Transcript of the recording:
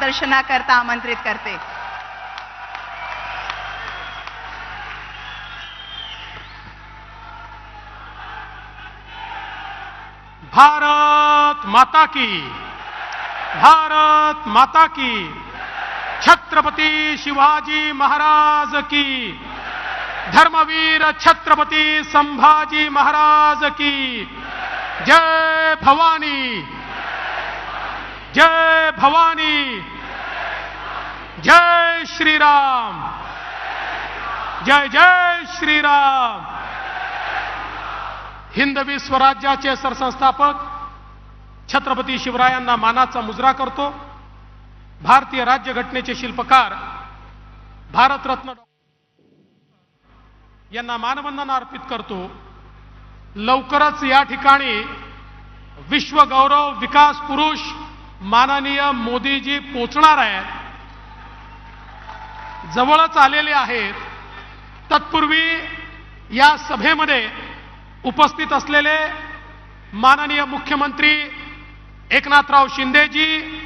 मार्गदर्शनाकरता आमंत्रित करते। भारत माता की, भारत माता की, छत्रपति शिवाजी महाराज की, धर्मवीर छत्रपति संभाजी महाराज की। जय भवानी, जय भवानी। जय श्रीराम। जय जय श्रीराम। हिंदवी स्वराज्याचे सरसंस्थापक छत्रपती शिवरायांना मानाचा मुजरा करतो. भारतीय राज्यघटनेचे शिल्पकार भारतरत्न यांना मानवंदना अर्पित करतो. लवकरच या ठिकाणी विश्व गौरव विकास पुरुष माननीय मोदीजी पोचणार आहेत. जवळच आलेले आहेत. तत्पूर्वी या सभेमध्ये उपस्थित असलेले माननीय मुख्यमंत्री एकनाथराव शिंदेजी